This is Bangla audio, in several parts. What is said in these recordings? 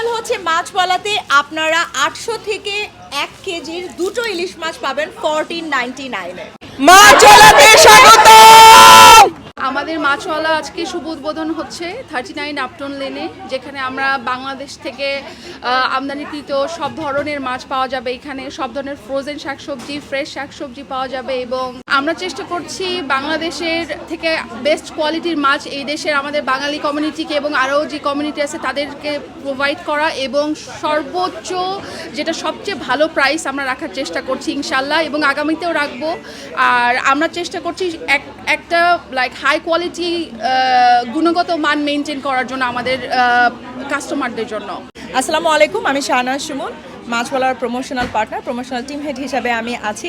স্পেশাল হচ্ছে মাছওয়ালাতে আপনারা আটশো থেকে এক কেজির দুটো ইলিশ মাছ পাবেন ফোরটিন নাইনটি নাইনে মাছওয়ালাতে স্বাগত আমাদের মাছওয়ালা আজকে শুভ উদ্বোধন হচ্ছে থার্টি নাইন আপটন লেনে যেখানে আমরা বাংলাদেশ থেকে আমদানিকৃত সব ধরনের মাছ পাওয়া যাবে এখানে। সব ধরনের ফ্রোজেন শাকসবজি ফ্রেশ শাকসবজি পাওয়া যাবে এবং আমরা চেষ্টা করছি বাংলাদেশের থেকে বেস্ট কোয়ালিটির মাছ এই দেশের আমাদের বাঙালি কমিউনিটিকে এবং আরও যে কমিউনিটি আছে তাদেরকে প্রোভাইড করা এবং সর্বোচ্চ যেটা সবচেয়ে ভালো প্রাইস আমরা রাখার চেষ্টা করছি ইনশাল্লাহ এবং আগামীতেও রাখব। আর আমরা চেষ্টা করছি এক, একটা লাইক হাই কোয়ালিটি গুণগত মান মেনটেন করার জন্য আমাদের কাস্টমারদের জন্য। আসসালামু আলাইকুম, আমি Shahnaz Suman. মাছওয়ালার promotional partner promotional team head হিসাবে আমি আছি।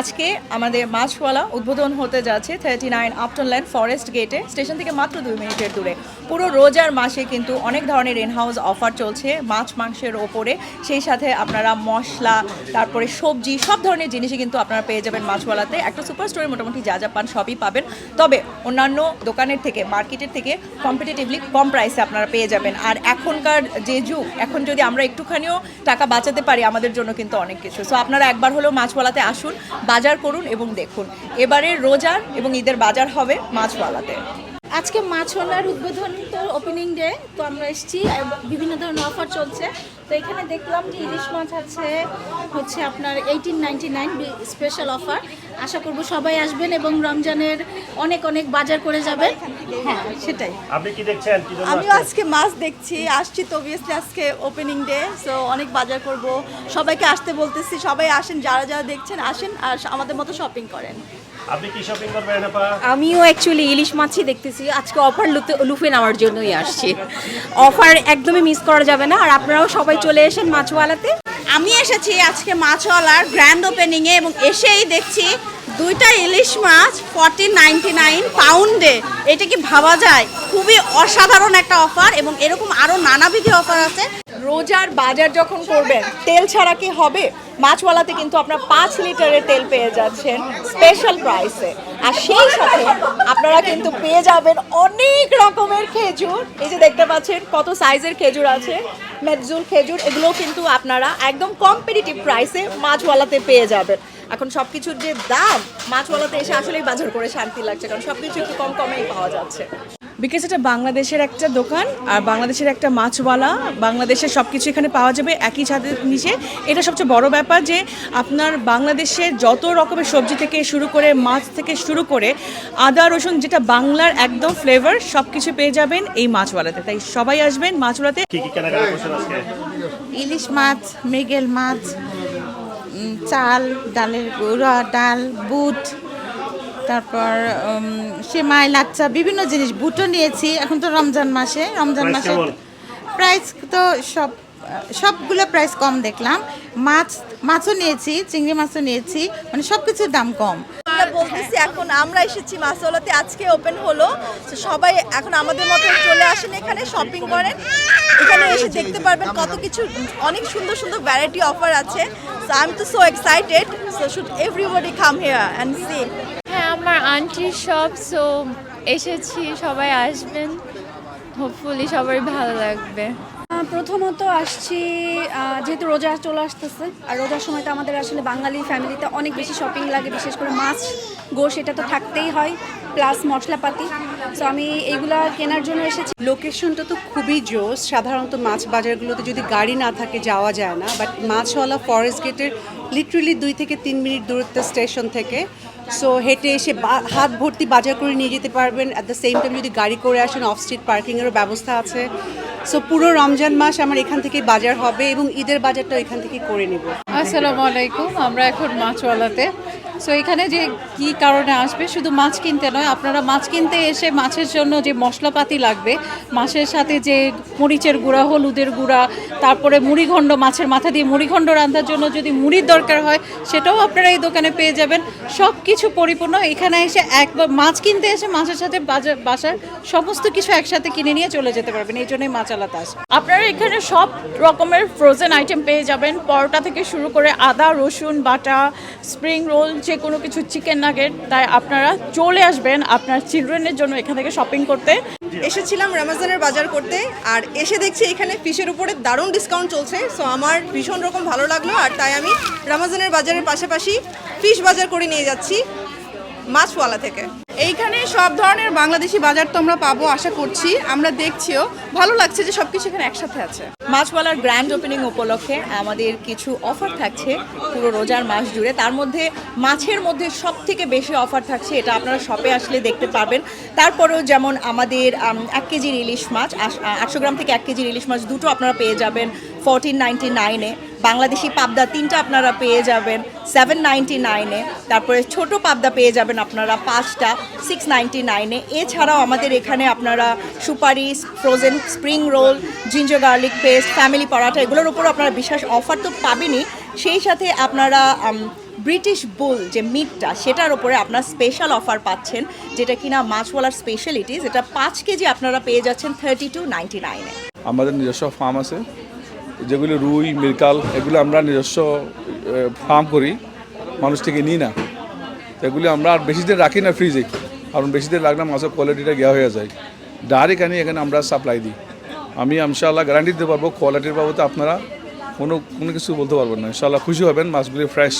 আজকে আমাদের মাছওয়ালা উদ্বোধন হতে যাচ্ছে thirty nine Upton land forest গেটে স্টেশন থেকে মাত্র দুই মিনিটের দূরে। পুরো রোজার মাসে কিন্তু অনেক ধরনের ইনহাউস অফার চলছে মাছ মাংসের ওপরে। সেই সাথে আপনারা মশলা, তারপরে সবজি, সব ধরনের জিনিসই কিন্তু আপনারা পেয়ে যাবেন মাছওয়ালাতে। একটা সুপার স্টোরে মোটামুটি যা যা পান সবই পাবেন। তবে অন্যান্য দোকানের থেকে মার্কেটের থেকে কম্পিটিটিভলি কম প্রাইসে আপনারা পেয়ে যাবেন। আর এখনকার যে যুগ, এখন যদি আমরা একটুখানিও টাকা বাঁচাতে পারি আমাদের জন্য কিন্তু অনেক কিছু। সো আপনারা একবার হলেও মাছওয়ালাতে আসুন, বাজার করুন এবং দেখুন। এবারে রোজার এবং ঈদের বাজার হবে মাছওয়ালাতে। আজকে মাছওয়ালার উদ্বোধন তো ওপেনিং ডে তো আমরা এসেছি বিভিন্ন ধরনের অফার চলছে। তো এখানে দেখলাম যে ইলিশ মাছ আছে হচ্ছে আপনার eighteen ninety nine special offer আশা করব সবাই আসবেন এবং রমজানের অনেক অনেক বাজার করে যাবেন। হ্যাঁ সেটাই। আপনি কি দেখছেন? আমিও আজকে মাছ দেখছি আসছি তো অবভিয়াসলি আজকে ওপেনিং ডে সো অনেক বাজার করব। সবাইকে আসতে বলতেছি সবাই আসেন যারা যারা দেখছেন আসেন আর আমাদের মতো শপিং করেন। আপনি কি শপিং করবেন আমিও অ্যাকচুয়ালি ইলিশ মাছই দেখতেছি। আজকে অফার লুফে নেওয়ার জন্যই আসছি। অফার একদমই মিস করা যাবে না। আর আপনারাও সবাই চলে এসেন মাছওয়ালাতে। আমি এসেছি আজকে মাছওয়ালার গ্র্যান্ড ওপেনিংয়ে এবং এসেই দেখছি দুইটা ইলিশ মাছ ফর্টি নাইনটি নাইন পাউন্ডে এটা কি ভাবা যায়? খুবই অসাধারণ একটা অফার এবং এরকম আরও নানাবিধি অফার আছে। রোজার বাজার যখন করবেন তেল ছাড়া কি হবে? মাছওয়ালাতে কিন্তু আপনারা পাঁচ লিটারের তেল পেয়ে যাচ্ছেন স্পেশাল প্রাইসে আর সেই সাথে আপনারা কিন্তু পেয়ে যাবেন অনেক রকমের খেজুর। এই যে দেখতে পাচ্ছেন কত সাইজের খেজুর আছে। মেজুল খেজুর এগুলো কিন্তু আপনারা একদম কম্পিটিটিভ প্রাইসে মাছওয়ালাতে পেয়ে যাবেন। এখন সব কিছুর যে দাম, মাছওয়ালাতে এসে আসলেই বাজার করে শান্তি লাগছে, কারণ সব কিছু একটু কম কমেই পাওয়া যাচ্ছে। বিকজ এটা বাংলাদেশের একটা দোকান আর বাংলাদেশের একটা মাছওয়ালা বাংলাদেশের সব কিছু এখানে পাওয়া যাবে একই ছাদের নিচে। এটা সবচেয়ে বড় ব্যাপার যে আপনার বাংলাদেশের যত রকমের সবজি থেকে শুরু করে মাছ থেকে শুরু করে আদা রসুন যেটা বাংলার একদম ফ্লেভার সব কিছু পেয়ে যাবেন এই মাছওয়ালাতে। তাই সবাই আসবেন মাছওয়ালাতে। ইলিশ মাছ মৃগেল মাছ চাল ডালের গুঁড়া ডাল বুট তারপর সেমাই লাচ্চা বিভিন্ন জিনিস বুটও নিয়েছি। এখন তো রমজান মাসে রমজান মাসে? প্রাইস তো সব সবগুলো প্রাইস কম দেখলাম। মাছ মাছও নিয়েছি চিংড়ি মাছও নিয়েছি মানে সব কিছুর দাম কম। বলতেছি এখন আমরা এসেছি মাছওয়ালাতে আজকে ওপেন হলো। সবাই এখন আমাদের মতো চলে আসেন এখানে শপিং করেন। এখানে এসে দেখতে পারবেন কত কিছু অনেক সুন্দর সুন্দর ভ্যারাইটি অফার আছে। So I am too so excited so should everybody come here and see আমার আন্টির শপ সো এসেছি সবাই আসবেন। হোপফুলি সবাই ভালো লাগবে। প্রথমত আসছি যেহেতু রোজা চলে আসতেছে আর রোজার সময় তো আমাদের আসলে বাঙালি ফ্যামিলিতে অনেক বেশি শপিং লাগে বিশেষ করে মাছ গোশ এটা তো থাকতেই হয় প্লাস মশলাপাতি। তো আমি এইগুলা কেনার জন্য এসেছি। লোকেশনটা তো খুবই জোস সাধারণত মাছ বাজারগুলোতে যদি গাড়ি না থাকে যাওয়া যায় না বাট মাছওয়ালা ফরেস্ট গেটের লিটারেলি দুই থেকে তিন মিনিট দূরত্ব স্টেশন থেকে। সো হেঁটে এসে হাত ভর্তি বাজার করে নিয়ে যেতে পারবেন। অ্যাট দ্য সেম টাইম যদি গাড়ি করে আসেন অফ স্ট্রিট পার্কিংয়েরও ব্যবস্থা আছে। সো পুরো রমজান মাস আমার এখান থেকে বাজার হবে এবং ঈদের বাজারটাও এখান থেকে করে নেব। আসসালামু আলাইকুম, আমরা এখন মাছওয়ালাতে। সো এখানে যে কি কারণে আসবে? শুধু মাছ কিনতে নয়, আপনারা মাছ কিনতে এসে মাছের জন্য যে মশলাপাতি লাগবে, মাছের সাথে যে মরিচের গুঁড়া, হলুদের গুঁড়া, তারপরে মুড়িঘণ্ড, মাছের মাথা দিয়ে মুড়িঘণ্ড রান্নার জন্য যদি মুড়ির দরকার হয়, সেটাও আপনারা এই দোকানে পেয়ে যাবেন। সব কিছু পরিপূর্ণ, এখানে এসে একবার মাছ কিনতে এসে মাছের সাথে বাজার বাসার সমস্ত কিছু একসাথে কিনে নিয়ে চলে যেতে পারবেন, এই জন্যই মাছ আলাদা আসে আপনারা এখানে সব রকমের ফ্রোজেন আইটেম পেয়ে যাবেন, পরোটা থেকে শুরু করে আদা, রসুন, বাটা স্প্রিং রোল যে কোনো কিছু চিকেন নাগেট তাই আপনারা চলে আসবেন আপনার চিলড্রেনের জন্য এখান থেকে শপিং করতে। এসেছিলাম রামাজানের বাজার করতে আর এসে দেখছি এখানে ফিশের উপরে দারুণ ডিসকাউন্ট চলছে। সো আমার ভীষণ রকম ভালো লাগল আর তাই আমি রামাজানের বাজারের পাশাপাশি ফিশ বাজার করে নিয়ে যাচ্ছি মাছওয়ালা থেকে। এইখানে সব ধরনের বাংলাদেশি বাজার তো আমরা পাবো, আশা করছি। আমরা দেখছিও। ভালো লাগছে যে সবকিছু এখানে একসাথে আছে। মাছওয়ালার গ্র্যান্ড ওপেনিং উপলক্ষে আমাদের কিছু অফার থাকছে পুরো রোজার মাস জুড়ে। তার মধ্যে মাছের মধ্যে সব থেকে বেশি অফার থাকছে, এটা আপনারা শপে আসলে দেখতে পাবেন তারপরেও যেমন আমাদের এক কেজির ইলিশ মাছ আটশো গ্রাম থেকে এক কেজির ইলিশ মাছ দুটো আপনারা পেয়ে যাবেন ফোরটিন নাইনটি নাইনে বাংলাদেশি পাবদা তিনটা আপনারা পেয়ে যাবেন সেভেন নাইনটি নাইনে তারপরে ছোট পাবদা পেয়ে যাবেন আপনারা পাঁচটা সিক্স নাইনটি নাইনে এছাড়াও আমাদের এখানে আপনারা সুপারি frozen spring roll ginger garlic paste family paratha এগুলোর উপর আপনারা বিশেষ অফার তো পাবেনই। সেই সাথে আপনারা ব্রিটিশ বুল যে মিটটা সেটার উপরে আপনার স্পেশাল অফার পাচ্ছেন, যেটা কিনা মাছওয়ালার স্পেশালিটি যেটা পাঁচ কেজি আপনারা পেয়ে যাচ্ছেন থার্টি টু নাইনটি নাইনে আমাদের নিজস্ব ফার্ম আছে। যেগুলি রুই মিরকাল এগুলো আমরা নিজস্ব ফার্ম করি। মানুষ থেকে নিই না। এগুলি আমরা আর বেশি দিন রাখি না ফ্রিজে কারণ বেশি দিন রাখলে মাছের কোয়ালিটিটা গিয়া হয়ে যায়। ডাইরেক্ট আনি এখানে আমরা সাপ্লাই দিই। আমি ইনশাআল্লাহ গ্যারান্টি দিতে পারব কোয়ালিটির বাবদে আপনারা কোনো কোনো কিছু বলতে পারবেন না। ইনশাআল্লাহ খুশি হবেন, মাছগুলি ফ্রেশ